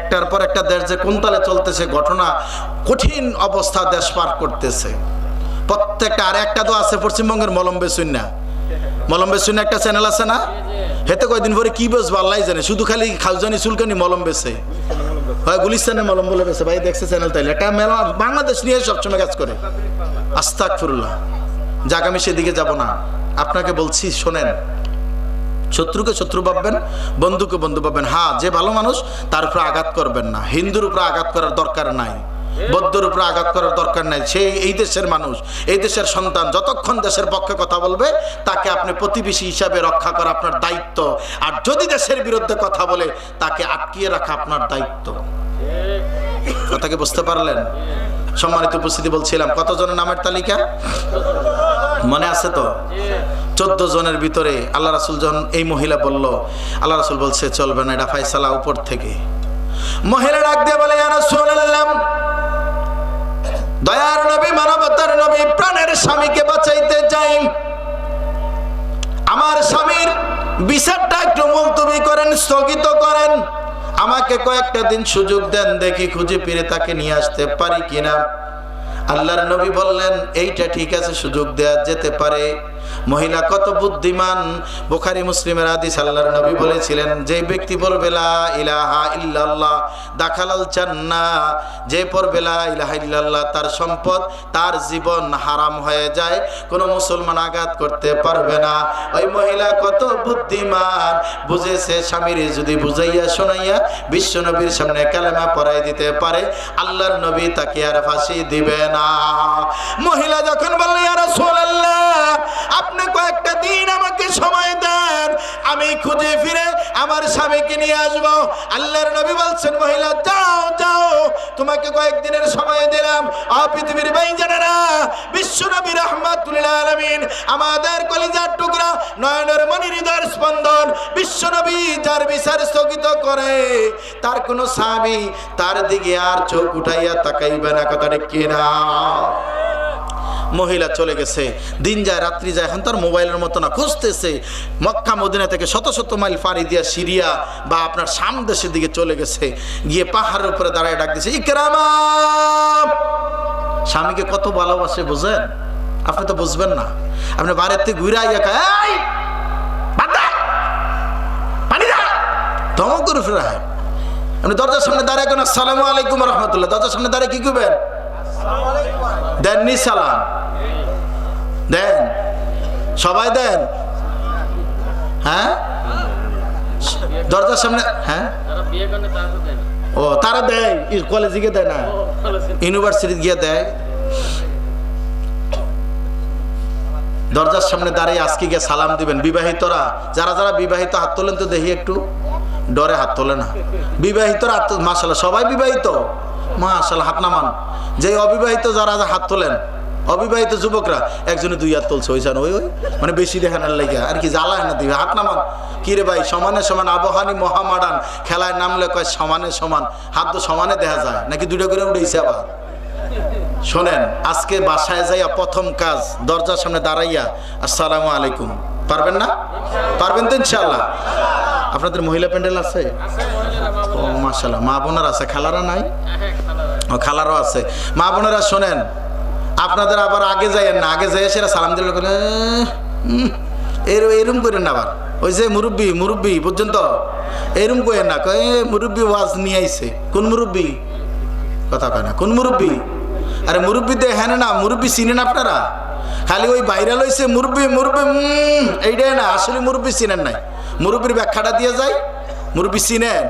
একটার পর একটা দেশ যে কোন তালে চলতেছে ঘটনা কঠিন অবস্থা দেশ পার করতেছে। প্রত্যেকটা আর একটা তো আছে পশ্চিমবঙ্গের মলম্বে শূন্য মলম্বে শূন্য একটা চ্যানেল আছে না? হেতে কয়দিন পরে কি বেসবো আল্লাহ জানে। শুধু খালি খাউজানি চুলকানি মলম বেছে হয় গুলিস্তানে মলম বলে বেছে ভাই, দেখছে চ্যানেল তাইলে। একটা মেলা বাংলাদেশ নিয়ে সবসময় কাজ করে। আস্তাক ফুরুল্লাহ যাক, আমি সেদিকে যাব না। আপনাকে বলছি, শোনেন শত্রুকে শত্রু ভাববেন, বন্ধুকে বন্ধু ভাববেন। হ্যাঁ যে ভালো মানুষ, তার উপরে আঘাত করবেন না। হিন্দুর উপরে আঘাত করার দরকার নাই। বৌদ্ধর উপরে আঘাত করার দরকার নাই। সে এই দেশের মানুষ, এই দেশের সন্তান, যতক্ষণ দেশের পক্ষে কথা বলবে, তাকে আপনি প্রতিবেশী হিসাবে রক্ষা করা আপনার দায়িত্ব। আর যদি দেশের বিরুদ্ধে কথা বলে, তাকে আটকিয়ে রাখা আপনার দায়িত্ব। কথাকে বুঝতে পারলেন? সম্মানিত উপস্থিতি বলছিলাম, কতজনের নামের তালিকা? মনে আছে তো? চোদ্দ জনের ভিতরে আল্লাহ রাসুল যখন এই মহিলা বলল, আল্লাহ রাসুল বলছে, চলবে না, এটা ফাইসালা উপর থেকে। মহিলা ডাক দিয়ে বলে দয়ার নবী, মানবতার নবী, প্রাণের স্বামীকে বাঁচাইতে চাই। আমার স্বামীর বিচারটা একটু মুলতবি করেন, স্থগিত করেন। আমাকে কয়েকটা দিন সুযোগ দেন, দেখি খুঁজে ফিরে তাকে নিয়ে আসতে পারি কিনা। আল্লাহর নবী বললেন এইটা ঠিক আছে সুযোগ দেয়া যেতে পারে। মহিলা কত বুদ্ধিমান। বোখারি, মুসলিমের আদিস আল্লাহর নবী বলেছিলেন, যে ব্যক্তি পড়বে লা ইলাহা ইল্লাল্লাহ, দাখালাল জান্না যে পড়বে ইলাহা ইল্লাল্লাহ, তার সম্পদ, তার জীবন হারাম হয়ে যায়, কোনো মুসলমান আঘাত করতে পারবে না। ওই মহিলা কত বুদ্ধিমান। বুঝেছে, স্বামীর যদি বুঝাইয়া শোনাইয়া বিশ্ব নবীর সামনে কালেমা পড়াই দিতে পারে, আল্লাহর নবী তাকে আর ফাঁসি দিবে না। মহিলা যখন বললেন ইয়া রাসূলুল্লাহ আপনি কয়েকটা দিন আমাকে সময় দেন। আমি খুঁজে ফিরে আমার স্বামীকে নিয়ে আসব। আল্লাহর নবী বলছেন, মহিলা, যাও যাও। তোমাকে কয়েকদিনের সময় দিলাম। পৃথিবীর ভাই জানেরা বিশ্ব নবী রহমাতুল্লাহ আলামিন, আমাদের কলিজার টুকরা, নয়নের মনি হৃদয়ের স্পন্দন বিশ্ব নবী যার বিচার স্থগিত করে। তার কোনো স্বামী তার দিকে আর চোখ উঠাইয়া তাকাইবে না কথাটা কিনা? মহিলা চলে গেছে। দিন যায়, রাত্রি যায়, এখন তার মোবাইলের মতো না, খুঁজতেছে। মক্কা, মদিনা থেকে শত শত মাইল পাড়ি দিয়া সিরিয়া বা আপনার সাম দেশের দিকে চলে গেছে। গিয়ে পাহাড়ের উপরে দাঁড়ায় ডাক দিছে, ইকরামা! স্বামীকে কত ভালোবাসে, বুঝেন? আপনি তো বুঝবেন না। আপনি বাড়ির থেকে ঘুরে আইয়া হয় আপনি দরজার সামনে দাঁড়ায় দরজার সামনে দাঁড়ায় কি করবেন দেননি সালাম। দেন। সবাই দেন। হ্যাঁ? দরজার সামনে হ্যাঁ? ও, তারা দেয়। কলেজে গিয়ে দেয় না। ইউনিভার্সিটি গিয়ে দেয়। দরজার সামনে দাঁড়িয়ে আজকে গিয়ে সালাম দিবেন। বিবাহিতরা, যারা যারা বিবাহিত, হাত তোলেন তো দেখি একটু। ডরে হাত তোলে না। বিবাহিতরা হাত মাসাল্লাহ সবাই বিবাহিত। মাসাল্লাহ হাত নামান। যে অবিবাহিত যারা হাত তোলেন অবিবাহিত যুবকরা, একজনে দুই হাত তুলছে, ওই ওই ওই। মানে বেশি দেখানোর লাগে আর কি জ্বালায় না দিবে, হাত নামান। কি রে ভাই, সমানে সমান আবহানি মহামাডান। খেলায় নামলে কয় সমানে সমান, হাত তো সমানে দেখা যায়, নাকি দুটো করে উঠেছে আবার? শোনেন, আজকে বাসায় যাইয়া প্রথম কাজ, দরজার সামনে দাঁড়াইয়া, আসসালামু আলাইকুম। পারবেন না? পারবেন তো ইনশাল্লাহ আপনাদের মহিলা প্যান্ডেল আছে? ও মা বোনেরা আছে, খালারা নাই? ও, খালারও আছে। মা বোনেরা, শোনেন আপনাদের আবার আগে যাইয়েন না, আগে যাই সেরা সালাম দিলে করে এরম করেন না আবার। ওই যে মুরব্বী মুরব্বী পর্যন্ত এরম করেন না, কয়ে মুরব্বী ওয়াজ নিয়ে আইছে। কোন মুরব্বী? কথা কয় না, কোন মুরব্বী? আরে মুরব্বী দেখেন না, মুরব্বী চিনেন আপনারা? খালি ওই ভাইরাল হয়েছে মুরব্বী মুরব্বী এইটাই না, আসলে মুরব্বী চিনেন নাই। মুরব্বীর ব্যাখ্যাটা দিয়ে যায় মুরব্বী চিনেন।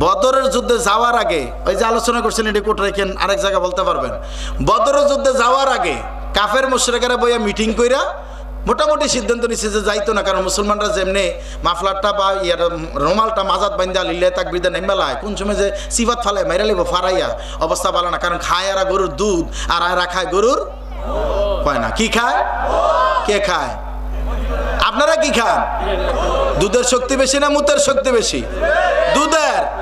বদরের যুদ্ধে যাওয়ার আগে, ওই যে আলোচনা করছেন এটি কোট রেখেন, আরেক জায়গা বলতে পারবেন। বদরের যুদ্ধে যাওয়ার আগে কাফের মুশরেকেরা বইয়া মিটিং কইরা মোটামুটি সিদ্ধান্ত নিচ্ছে যে যাইতো না, কারণ মুসলমানরা যেমনি মাফলারটা বা ইয়ার রোমালটা মাজাত বাইন্দা লিলে তাক বিদা নেমেলায় কোন সময় যে সিফাত ফালে মেরা লিব ফারাইয়া, অবস্থা ভালো না, কারণ খায় এরা গরুর দুধ, আর এরা খায় গরুর কয় না, কি খায়? কে খায়? আপনারা কি খান? দুধের শক্তি বেশি না মুতের শক্তি বেশি? দুধের? হ্যাঁ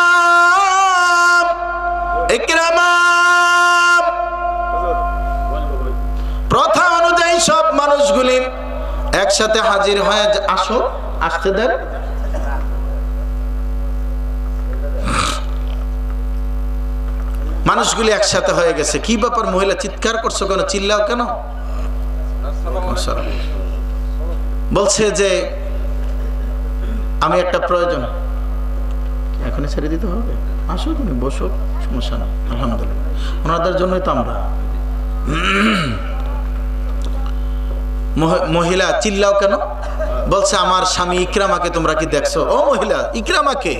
একসাথে হাজির হয়ে আসো, আসতে দেন। মানুষগুলি একসাথে হয়ে গেছে। কি ব্যাপার মহিলা, চিৎকার করছ কেন? চিল্লাও কেন? বলছে যে, আমি একটা প্রয়োজন। এখনই ছেড়ে দিতে হবে। আসো তুমি, বসো, সমস্যা না আলহামদুলিল্লাহ। ওনাদের জন্যই তো আমরা। মহিলা চিল্লাও কেন? বলছে আমার স্বামী ইকরামাকে তোমরা কি দেখছ? ও মহিলা ইকরামাকে।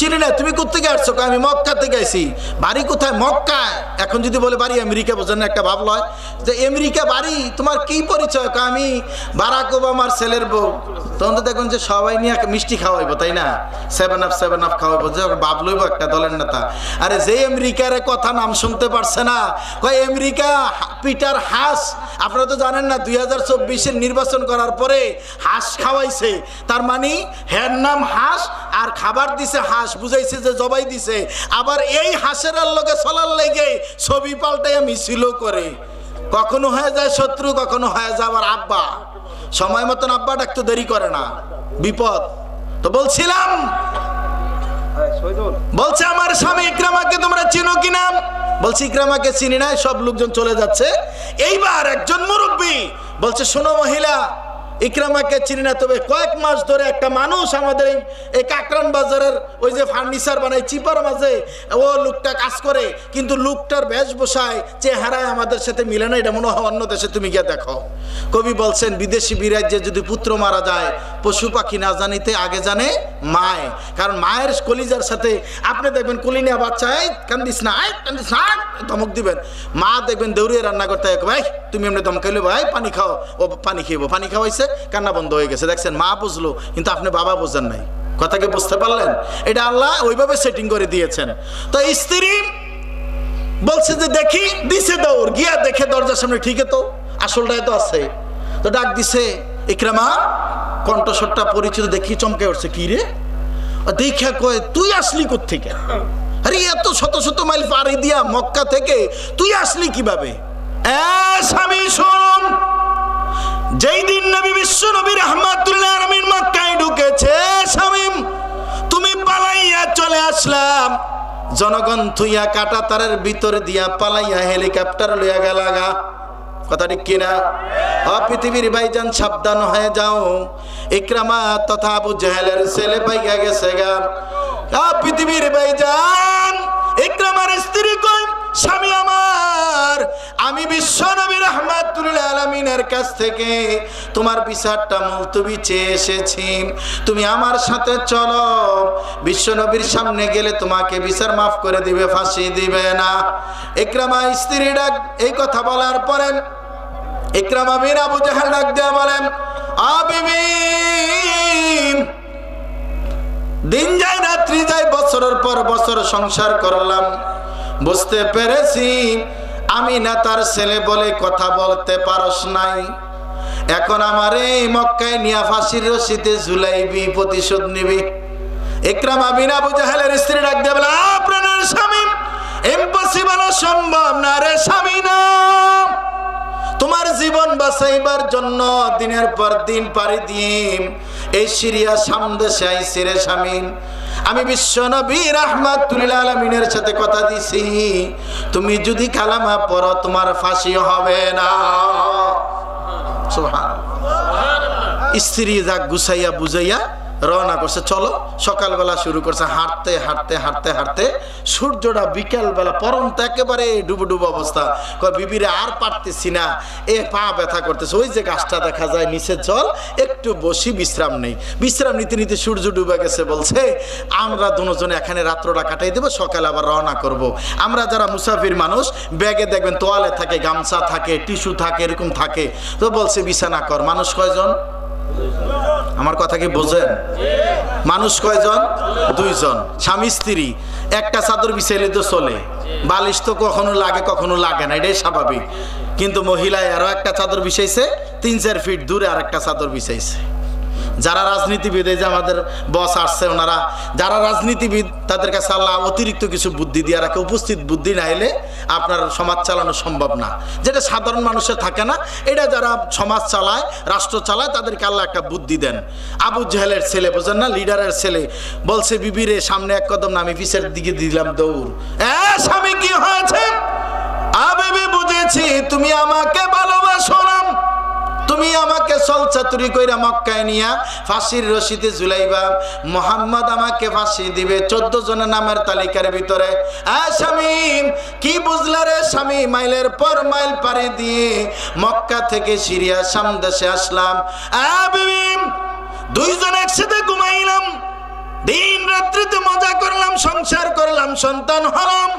চিনি না, তুমি কোথেকে আসছো? আমি মক্কা থেকে আইছি। বাড়ি কোথায়? মক্কা এখন যদি বলে বাড়ি আমেরিকা বোঝেন একটা ভাবলো হয়। যে আমেরিকা বাড়ি? তোমার কি পরিচয়? আমি বারাক ওবামার ছেলের বউ। তখন তো দেখুন যে সবাই নিয়ে মিষ্টি খাওয়াইবো, তাই না? সেভেন আপ সেভেন আপ খাওয়াইবো। যে বাবলইব একটা দলের নেতা। আরে যে আমেরিকার কথা নাম শুনতে পারছে না, কয়, আমেরিকা পিটার হাঁস। আপনারা তো জানেন না, দুই হাজার চব্বিশের নির্বাচন করার পরে হাঁস খাওয়াইছে। তার মানে হ্যার নাম হাঁস, আর খাবার দিছে হাঁস। বুঝাইছে যে জবাই দিছে। আবার এই হাঁসের লগে চলার লেগে ছবি পাল্টাইয়া মিছিল করে। কখনো হয়ে যায় শত্রু, কখনো হয়ে যায় আবার আব্বা। সময় মতন আব্বা ডাকতে দেরি করে না। বিপদ। তো বলছিলাম, বলছে, আমার স্বামী ইকরামাকে তোমরা চিনো কিনা বলছি, ইকরামাকে চিনি না, সব লোকজন চলে যাচ্ছে। এইবার একজন মুরব্বী বলছে, শোনো মহিলা ইকরামাকে চিনি না, তবে কয়েক মাস ধরে একটা মানুষ আমাদের এই- কাকরান বাজারের ওই যে ফার্নিচার বানায় চিপার মাঝে। ও লোকটা কাজ করে, কিন্তু লোকটার বেশভূষায় চেহারায় আমাদের সাথে মিলে না, এটা মনে হয় অন্য দেশে তুমি গিয়ে দেখো। কবি বলছেন, বিদেশি বিরাজ্যে যদি পুত্র মারা যায়, পশু পাখি না জানিতে আগে জানে মায়। কারণ মায়ের কলিজার সাথে আপনি দেখবেন কলিনিয়া বাচ্চা, এই, কান্দিস না আয় কান্দিস না ধমক দিবেন। মা দেখবেন দৌড়িয়ে রান্না করতে ভাই, তুমি এমনি ধমকাইলে, ভাই, পানি খাও। ও পানি খাইবো পানি খাওয়াইছে? কান্না বন্ধ হয়ে গেছে। দেখছেন, মা বুঝলো, কিন্তু আপনি বাবা বুঝেন নাই। কথা কি বুঝতে পারলেন? এটা আল্লাহ ওইভাবে সেটিং করে দিয়েছেন। তো স্ত্রী বলছে যে, দেখি, দিছে দৌড়, গিয়া দেখে দরজার সামনে ঠিকই তো, আসলটাই তো আছে। তো ডাক দিছে, ইকরামা, কণ্ঠস্বরটা পরিচিত, দেখি চমকে উঠছে, কি রে? দেখা কয়, তুই আসলি থেকে আরে, এত শত শত মাইল পাড়ি দিয়া মক্কা থেকে তুই আসলি কীভাবে? স্বামী, শোন যেই দিন নবী বিশ্ব নবী রহমাতুল্লাহ আমিন মক্কায় ঢুকেছে, শামিম, তুমি পালাইয়া চলে আসলাম। জনগণ থুইয়া কাটা তারের ভিতর দিয়া পালাইয়া হেলিকপ্টার লইয়া গেলাগা কথা ঠিক কিনা? পৃথিবীর ভাইজান সাবধান হয়ে যাও। ইকরামা তথা আবু জাহেলের ছেলে পাইয়া গেছে গা। পৃথিবীর ভাইজান ইকরামার স্ত্রী কই স্বামী আমার আমি বিশ্ব নবী রহমাতুল্লাহ আলমিনের কাছ থেকে তোমার বিচারটা মুলতবি চেয়ে এসেছি। তুমি আমার সাথে চলো, বিশ্ব নবীর সামনে গেলে তোমাকে বিচার মাফ করে দিবে, ফাঁসি দিবে না। ইকরামা স্ত্রী ডাক, এই কথা বলার পরে ইকরামা বিন আবু জাহাল ডাক দেয়া বলেন আবিবি দিন যায় রাত্রি যায়, বছরের পর বছর সংসার করলাম, বুঝতে পেরেছি আমি না তার ছেলে বলে কথা বলতে পারস নাই। এখন আমার এই মক্কায় নিয়া ফাঁসির রশিতে ঝুলাইবি প্রতিশোধ নিবি। ইকরাম বিনা স্ত্রী স্বামী সম্ভব না রে স্বামী না। তোমার জীবন বাঁচাইবার জন্য দিনের পর দিন পাড়ি দিয়ে এই সিরিয়া সামদেশে আইসি রে স্বামী আমি বিশ্ব নবী রাহমাতুল্লাহ আলমিনের সাথে কথা দিছি। তুমি যদি কালামা পড়ো, তোমার ফাঁসি হবে না। স্ত্রী যাক গুছাইয়া বুঝাইয়া রওনা করছে। চলো, সকালবেলা শুরু করছে। হাঁটতে হাঁটতে হাঁটতে হাঁটতে সূর্যটা বিকেলবেলা পরন্ত একেবারে ডুবো ডুবো অবস্থা। কয়, বিবিরে আর পারতেছি না। এ পা ব্যথা করতেছে। ওই যে গাছটা দেখা যায় নিচে জল, একটু বসি বিশ্রাম নেই। বিশ্রাম নিতে নিতে সূর্য ডুবে গেছে, বলছে, আমরা দুজনে এখানে রাত্রটা কাটাই দেবো, সকালে আবার রওনা করব। আমরা যারা মুসাফির মানুষ, ব্যাগে দেখবেন তোয়ালে থাকে, গামছা থাকে, টিস্যু থাকে, এরকম থাকে। তো বলছে, বিছানা কর। মানুষ কয়জন? আমার কথা কি বোঝেন? মানুষ কয়জন? দুইজন। স্বামী, স্ত্রী। একটা চাদর বিছাইলে তো চলে। বালিশ তো কখনো লাগে কখনো লাগে না, এটাই স্বাভাবিক। কিন্তু মহিলায় আরও একটা চাদর বিছাইছে, তিন, চার ফিট দূরে আর একটা চাদর বিছাইছে। যারা রাজনীতিবিদ, এই যে আমাদের বস আসছে ওনারা, যারা রাজনীতিবিদ, তাদের কাছে আল্লাহ অতিরিক্ত কিছু বুদ্ধি দিয়ে রাখে। উপস্থিত বুদ্ধি না এলে আপনার সমাজ চালানো সম্ভব না। যেটা সাধারণ মানুষের থাকে না, এটা যারা সমাজ চালায়, রাষ্ট্র চালায়, তাদেরকে আল্লাহ একটা বুদ্ধি দেন। আবু জাহেলের ছেলে, বোঝেন না? লিডারের ছেলে। বলছে বিবিরে সামনে এক কদম নামি পিসের দিকে দিলাম দৌড়। স্বামী, কি হয়েছে? বুঝেছি। তুমি আমাকে ভালোবাসো তুমি আমাকে সলচাতুরি কইরা মক্কায় নিয়া ফাঁসির রশিতে ঝুলাইবা। মোহাম্মদ আমাকে ফাঁসি দিবে চোদ্দ জনের নামের তালিকার ভিতরে। শামিম, কি বুঝলা রে স্বামী মাইলের পর মাইল পাড়ি দিয়ে মক্কা থেকে সিরিয়া সামদেশে আসলাম। দুইজন একসাথে ঘুমাইলাম। দিন রাত্রিতে মজা করলাম, সংসার করলাম, সন্তান হলাম।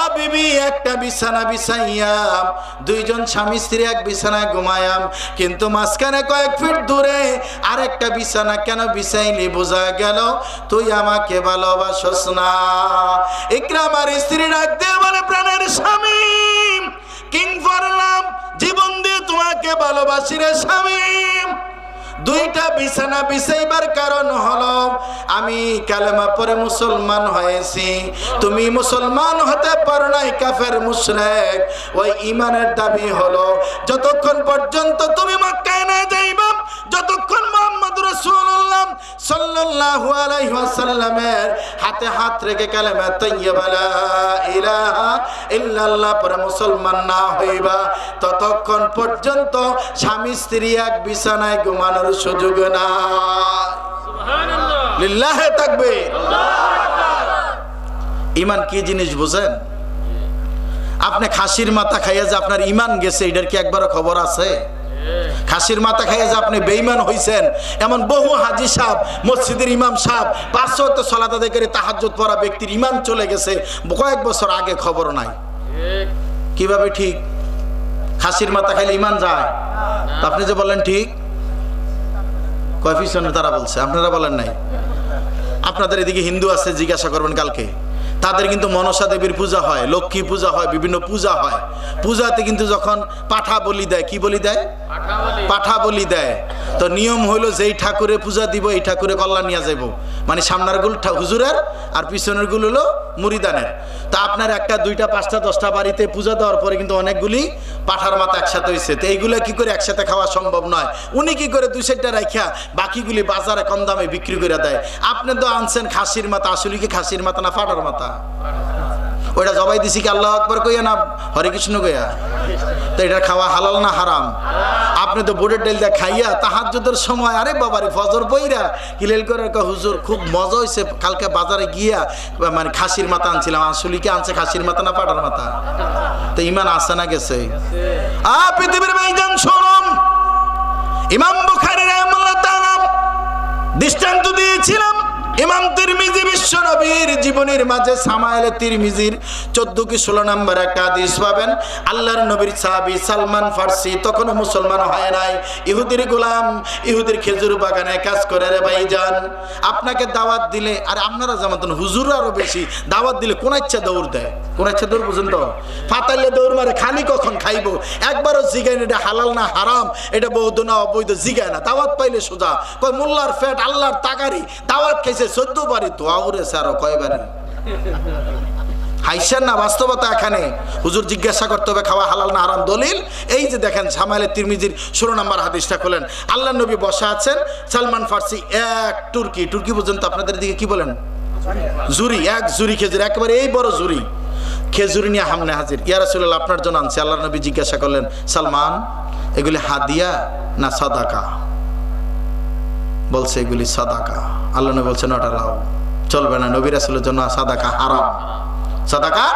আ বিবি একটা বিছানা বিছাইয়াম, দুইজন স্বামী স্ত্রী এক বিছানায় ঘুমায়াম। কিন্তু মাঝখানে কয়েক ফিট দূরে আরেকটা বিছানা কেন বিছাইলি, বোঝা গেল তুই আমাকে ভালোবাসস না। ইকরাম আর স্ত্রী ডাক দিয়ে বলে, প্রাণের স্বামী, কিং ফরলাম জীবন দিয়ে তোমাকে ভালোবাসি রে স্বামী। দুইটা বিছানা বিছাইবার কারণ হলো, আমি কালেমা পরে মুসলমান হয়েছি। তুমি মুসলমান হতে পারো নাই, কাফের মুশরেক। ওই ইমানের দাবি হলো, যতক্ষণ পর্যন্ত তুমি মক্কায় না যাইবা, যতক্ষণ মোহাম্মদ রাসূলুল্লাহ সাল্লাল্লাহু আলাইহি ওয়াসাল্লামের হাতে হাত রেখে কালেমা তাইয়্যিবা, লা ইলাহা ইল্লাল্লাহ পরে মুসলমান না হইবা, ততক্ষণ পর্যন্ত স্বামী স্ত্রী এক বিছানায় ঘুমানোর সুযোগ না লিল্লাহে থাকবে ইমান কি জিনিস বুঝেন? আপনি খাসির মাথা খাইয়া যে আপনার ইমান গেছে এটার কি একবারও খবর আছে? খাসির মাথা খাইয়া যে আপনি বেইমান হইছেন এমন বহু হাজি সাহ মসজিদের ইমাম সাহ পাঁচশো তো সলাত আদায় করে তাহাজ্জুদ পড়া ব্যক্তির ইমান চলে গেছে কয়েক বছর আগে খবর নাই। কীভাবে ঠিক? খাসির মাথা খাইলে ইমান যায়? আপনি যে বলেন ঠিক কয় তারা বলছে? আপনারা বলেন নাই। আপনাদের এদিকে হিন্দু আছে জিজ্ঞাসা করবেন কালকে। তাদের কিন্তু মনসা দেবীর পূজা হয়, লক্ষ্মী পূজা হয়, বিভিন্ন পূজা হয়। পূজাতে কিন্তু যখন পাঠা বলি দেয়, কি বলি দেয়? পাঠা বলি দেয়। তো নিয়ম হইল যেই ঠাকুরে পূজা দিব, এই ঠাকুরে কল্যাণ নিয়ে যাইব। মানে সামনেরগুলো হুজুরের আর পিছনেরগুলো হলো মুরিদানের। তা আপনার একটা, দুইটা, পাঁচটা, দশটা বাড়িতে পূজা দেওয়ার পরে কিন্তু অনেকগুলি পাঠার মাথা একসাথে হয়েছে তো এইগুলো কি করে একসাথে খাওয়া সম্ভব নয়? উনি কি করে দুই চারটা রাখিয়া বাকিগুলি বাজারে কম দামে বিক্রি করে দেয়? আপনি তো আনছেন খাসির মাথা, আসলে কি খাসির মাথা না ফাটার মাথা? ওইটা জবাই দিছি কি আল্লাহ আকবর কইয়া না? হরে কৃষ্ণ কইয়া। তো এটা খাওয়া হালাল না হারাম? আপনি তো বোর্ডের ডাল দিয়ে খাইয়া তাহাজ্জুদের সময়, আরে বাবারে ফজর বইরা কিলেল করে হুজুর, খুব মজা হয়েছে কালকে বাজারে গিয়া মানে খাসির মাথা আনছিলাম, আসলে কি আনছে খাসির মাথা না পাটার মাথা? তো ইমান আসে না গেছে। আ, পৃথিবীর ভাইজান শোনম ইমাম বুখারী রাহমাতুল্লাহ তাআলা দৃষ্টান্ত দিয়েছিলাম ইমাম তিরমিজি বিশ্ব নবীর জীবনের মাঝে সামাইলে তিরমিজির চোদ্দ কি ষোলো নম্বর একটা হাদিস পাবেন। আল্লাহর নবীর সাহাবি সালমান ফার্সি তখনও মুসলমান হয় নাই। ইহুদির গোলাম, ইহুদির খেজুর বাগানে কাজ করে রে ভাই যান আপনাকে দাওয়াত দিলে, আর আপনারা যেমন হুজুর আরও বেশি, দাওয়াত দিলে কোন ইচ্ছা দৌড় দেয়? কোন ইচ্ছা দৌড় তো ফাতাইলে দৌড় মারে, খালি কখন খাইবো? একবারও জিগায় না, এটা হালাল না, হারাম? এটা বৌদ্ধ না, অবৈধ, জিগায় না, দাওয়াত পাইলে সোজা। কয়, মোল্লার ফ্যাট, আল্লাহর তাগারি, দাওয়াত খাইছে চোদ্দ বারে দোয়া উড়েছে আরও কয়বারে হাইসেন না, বাস্তবতা এখানে। হুজুর জিজ্ঞাসা করতে হবে, খাওয়া হালাল না হারাম দলিল? এই যে দেখেন সামাইলের তিরমিজির ষোলো নম্বর হাদিসটা খোলেন। আল্লাহ নবী বসা আছেন, সালমান ফার্সি, এক তুর্কি তুর্কি পর্যন্ত আপনাদের দিকে কি বলেন? জুরি, এক জুরি খেজুর, একেবারে এই বড় জুরি। খেজুরি নিয়ে হামনে হাজির। ইয়া রাসূলুল্লাহ, আপনার জন্য আনছি। আল্লাহ নবী জিজ্ঞাসা করলেন, সালমান, এগুলি হাদিয়া না সাদাকা? বলছে এগুলি সাদাকা। আল্লাহ নবী বলছেন ওটা লাও। চলবে না। নবী রাসূলের জন্য সাদাকা হারাম। সাদাকা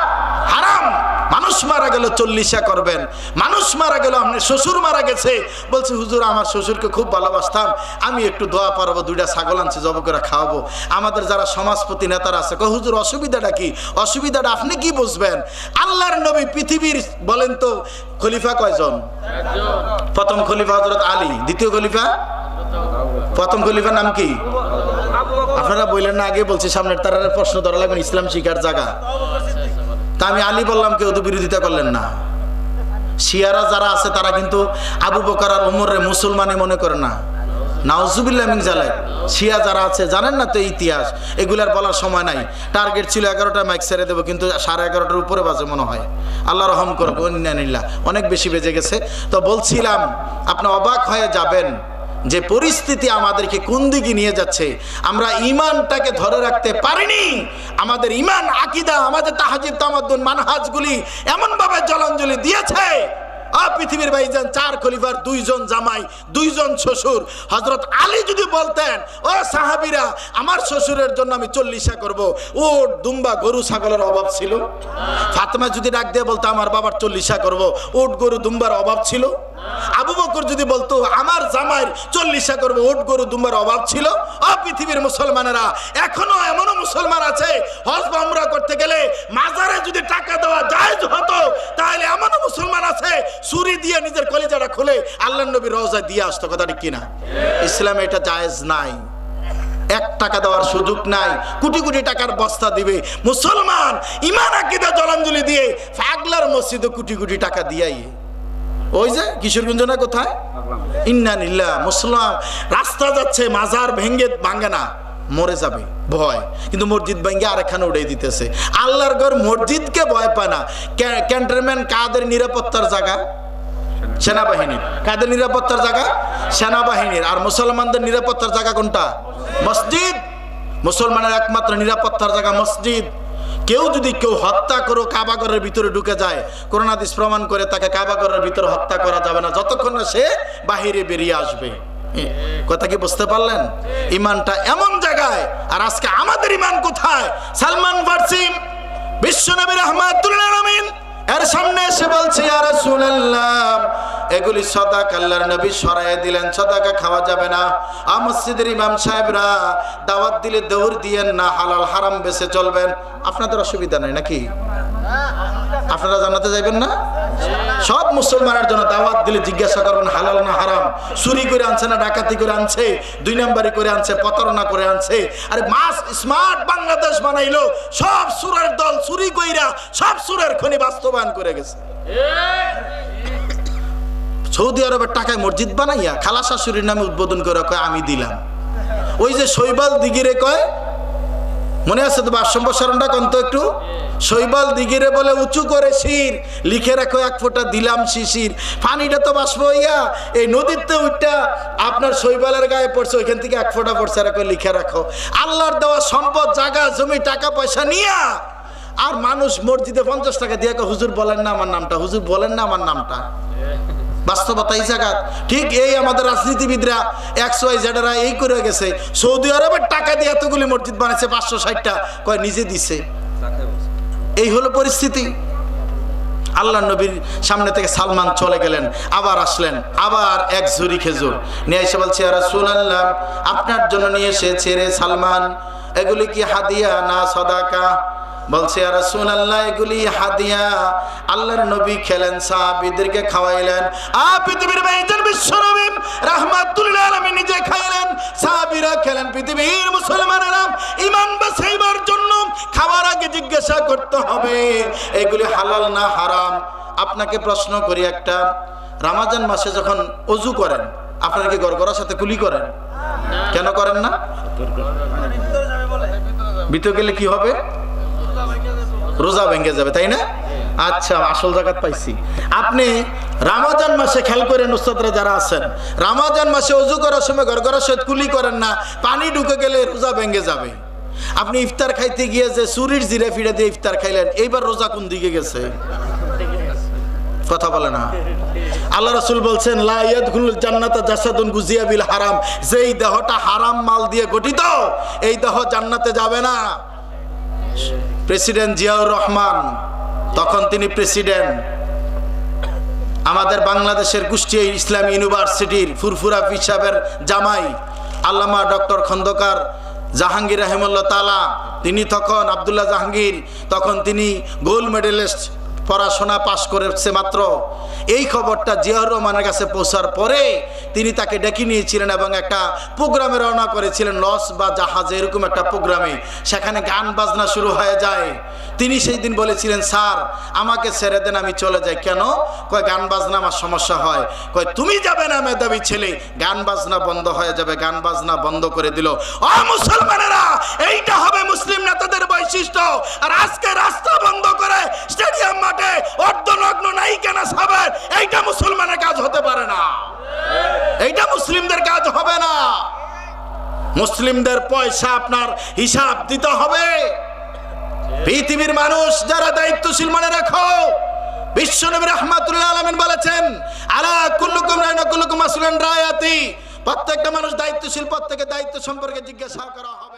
হারাম। মানুষ মারা গেল চল্লিশা করবেন মানুষ মারা গেল আপনি শ্বশুর মারা গেছে। বলছে হুজুর আমার শ্বশুরকে খুব ভালোবাসতাম। আমি একটু দোয়া পারব দুইটা ছাগল আনছি জব করে খাওয়াবো। আমাদের যারা সমাজপতি নেতারা আছে কয়, হুজুর অসুবিধাটা কি? অসুবিধাটা আপনি কি বুঝবেন? আল্লাহর নবী পৃথিবীর বলেন তো খলিফা কয়জন? প্রথম খলিফা হজরত আলী দ্বিতীয় খলিফা? প্রথম খলিফার নাম কি? আপনারা বললেন না, আগে বলছি সামনের তারা প্রশ্ন ধরা লাগবেন ইসলাম শিকার জায়গা। তা আমি আলী বললাম, কেউ তো বিরোধিতা করলেন না। শিয়ারা যারা আছে, তারা কিন্তু আবু বকার আর ওমরে মুসলমানে মনে করে না। নাউজুবিল্লাহ মিন জালাক শিয়া যারা আছে, জানেন না তো ইতিহাস? এগুলার বলার সময় নাই। টার্গেট ছিল এগারোটা মাইক ছেড়ে দেবো, কিন্তু সাড়ে এগারোটার উপরে বাজে মনে হয়। আল্লাহ রহম করব অনেক বেশি বেজে গেছে। তো বলছিলাম, আপনি অবাক হয়ে যাবেন। যে পরিস্থিতি আমাদেরকে কোন দিকে নিয়ে যাচ্ছে, আমরা ইমানটাকে ধরে রাখতে পারিনি। আমাদের ইমান, আকিদা, আমাদের তাহাজিব তামাদ্দুন, মানহাজগুলি এমনভাবে জলাঞ্জলি দিয়েছে। পৃথিবীর ভাইজান চার খলিফার, দুইজন জামাই, দুইজন শ্বশুর। হজরত আলী যদি বলতেন, ও সাহাবিরা, আমার শ্বশুরের জন্য আমি চল্লিশা করব। ও দুম্বা, গরু, ছাগলের অভাব ছিল। ফাতেমা যদি ডাক দিয়ে বলতো, আমার বাবার চল্লিশা করব। ওট গরু, দুম্বার অভাব ছিল। আবু বকর যদি বলতো, আমার জামাইয়ের চল্লিশা করব ওট গরু দুম্বার অভাব ছিল। পৃথিবীর মুসলমানেরা, এখনও এমনও মুসলমান আছে হজ বা উমরা করতে গেলে মাজারে যদি টাকা দেওয়া জায়েজ হতো, তাহলে এমনও মুসলমান আছে চুরি দিয়ে নিজের কলিজাটা খুলে আল্লাহ নবী রওজা দিয়ে আসতো। কথাটি কিনা? ইসলামে এটা জায়েজ নাই। এক টাকা দেওয়ার সুযোগ নাই। কোটি কোটি টাকার বস্তা দিবে। মুসলমান ইমান, আকিদা, জলাঞ্জলি দিয়ে ফাগলার মসজিদে কোটি কোটি টাকা দিয়াই ওই যে কিশোরগঞ্জ না কোথায়? ইন্না নিল্লা মুসলাম রাস্তা যাচ্ছে, মাজার ভেঙ্গে ভাঙ্গে না, মরে যাবে, ভয়। কিন্তু মসজিদ ভেঙ্গে আরেকখানে উড়ে দিতেছে। আল্লাহর ঘর মসজিদকে ভয় পায় না। ক্যান্টনমেন্ট কাদের নিরাপত্তার জায়গা? সেনাবাহিনীর। কাদের নিরাপত্তার জায়গা? সেনাবাহিনীর। আর মুসলমানদের নিরাপত্তার জায়গা কোনটা? মসজিদ। মুসলমানের একমাত্র নিরাপত্তার জায়গা মসজিদ। কেউ যদি কেউ হত্যা করো কাবাগরের ভিতরে ঢুকে যায় করোনাদিস প্রমাণ করে তাকে কাবাগরের ভিতরে হত্যা করা যাবে না, যতক্ষণ না সে বাহিরে বেরিয়ে আসবে। কথা কি বুঝতে পারলেন? ইমানটা এমন জায়গায়, আর আজকে আমাদের ইমান কোথায়? সালমান ফার্সিম বিশ্বনবী রহমাতুল্লাহ আমিন এর সামনে এসে বলছে আর রাসূলুল্লাহ, এগুলি সদাক আল্লাহর নবী সরাইয়ে দিলেন, সদাকা খাওয়া যাবে না। আ মসজিদের ইমাম সাহেবরা দাওয়াত দিলে দৌড় দিয়েন না, হালাল হারাম বেছে চলবেন। আপনাদের অসুবিধা নাই নাকি? আপনারা জানাতে যাইবেন না? সব মুসলমানের জন্য দাওয়াত দিলে জিজ্ঞাসা করবেন, হালাল না হারাম? চুরি করে আনছে না ডাকাতি করে আনছে? দুই নাম্বারি করে আনছে, প্রতারণা করে আনছে? আরে মাস স্মার্ট বাংলাদেশ বানাইলো, সব সুরের দল চুরি কইরা সব সুরের খনি বাস্তবায়ন করে গেছে। সৌদি আরবের টাকায় মসজিদ বানাইয়া খালা শাশুড়ির নামে উদ্বোধন করে কয়, আমি দিলাম। ওই যে শৈবাল দিগিরে কয় মনে আছে তো বাস সম্প্রসারণটা কন্ত একটু? শৈবাল দিগিরে বলে, উঁচু করে শির, লিখে রাখো এক ফোঁটা দিলাম শিশির। পানিটা তো বাষ্প হইয়া এই নদীতে উঠটা আপনার শৈবালের গায়ে পড়ছে, ওইখান থেকে এক ফোঁটা পড়ছে রাখো, লিখে রাখো। আল্লাহর দেওয়া সম্পদ, জায়গা, জমি, টাকা, পয়সা নিয়া আর মানুষ মসজিদে পঞ্চাশ টাকা দিয়ে হুজুর বলেন না আমার নামটা, হুজুর বলেন না আমার নামটা। বাস্তবতা এই জায়গা ঠিক এই আমাদের রাজনীতিবিদরা একশো ওয়াই জেডারা এই করে গেছে। সৌদি আরবের টাকা দিয়ে এতগুলি মসজিদ বানাইছে পাঁচশো ষাটটা। কয়, নিজে দিছে। এই হলো পরিস্থিতি। আল্লাহ নবীর সামনে থেকে সালমান চলে গেলেন, আবার আসলেন, আবার এক ঝুরি খেজুর। নিয়ে এসে বলছে রাসূলুল্লাহ, আপনার জন্য নিয়ে এসেছে রে সালমান। এগুলি কি হাদিয়া না সদাকা? বলছে রাসূলুল্লাহ, এগুলি হাদিয়া। আল্লাহর নবী খেলেন, সাহাবীদেরকে খাওয়াইলেন। পৃথিবীর নিজে খেলেন, পৃথিবীর ইমান জন্য আগে জিজ্ঞাসা করতে হবে, এগুলি না হারাম? আপনাকে প্রশ্ন করি একটা, রামাজান মাসে যখন অজু করেন, আপনারা কি গড়গড়ার সাথে কুলি করেন? কেন করেন না? ভিতর গেলে কি হবে? রোজা ভেঙে যাবে, তাই না? আচ্ছা আসল জায়গাত পাইছি। আপনি রামাজান মাসে খেয়াল করেন, উস্তাদরা যারা আছেন, রামাজান মাসে অজু করার সময় গড়গড়ার সহিত কুলি করেন না, পানি ঢুকে গেলে রোজা ভেঙে যাবে। আপনি ইফতার খাইতে গিয়ে যে চুরির জিরে ফিরে দিয়ে ইফতার খাইলেন, এইবার রোজা কোন দিকে গেছে? কথা বলে না। আল্লাহ রাসূল বলছেন জাসাদুন গুজিয়া বিল হারাম। যেই দেহটা হারাম মাল দিয়ে গঠিত, এই দেহ জান্নাতে যাবে না। প্রেসিডেন্ট জিয়াউর রহমান, তখন তিনি প্রেসিডেন্ট। আমাদের বাংলাদেশের কুষ্টিয়া ইসলাম ইউনিভার্সিটির ফুরফুরা পিসাবের জামাই আল্লামা ডক্টর খন্দকার জাহাঙ্গীর রহমুল্লাহ তালা তিনি তখন আবদুল্লাহ জাহাঙ্গীর, তখন তিনি গোল্ড মেডেলিস্ট পড়াশোনা পাশ করেছে মাত্র। এই খবরটা জিয়াউর রহমানের কাছে পৌঁছার পরে তিনি তাকে ডেকে নিয়েছিলেন এবং একটা প্রোগ্রামে রওনা করেছিলেন, লস বা জাহাজ, এরকম একটা প্রোগ্রামে। সেখানে গান বাজনা শুরু হয়ে যায়। তিনি সেই দিন বলেছিলেন, স্যার, আমাকে ছেড়ে দেন, আমি চলে যাই। কেন? কয়, গান বাজনা আমার সমস্যা হয়। কয়, তুমি যাবে না, মেধাবী ছেলে। গান বাজনা বন্ধ হয়ে যাবে, গান বাজনা বন্ধ করে দিল। মুসলমানেরা, এইটা হবে মুসলিম নেতাদের বৈশিষ্ট্য। আর আজকে রাস্তা বন্ধ করে স্টেডিয়াম মাঠে অর্ধনগ্ন নায়িকা না সাবেন এইটা মুসলমানের কাজ হতে পারে না। এইটা মুসলিমদের কাজ হবে না। মুসলিমদের পয়সা আপনার হিসাব দিতে হবে। পৃথিবীর মানুষ যারা দায়িত্বশীল মনে রাখো বিশ্বনবী রহমাতুল্লাহ আলমিন বলেছেন, আলা কুল্লুকুম রায়না কুল্লুকুম আসলেন রায়াতি। প্রত্যেকটা মানুষ দায়িত্বশীল, প্রত্যেকের দায়িত্ব সম্পর্কে জিজ্ঞাসা করা হবে।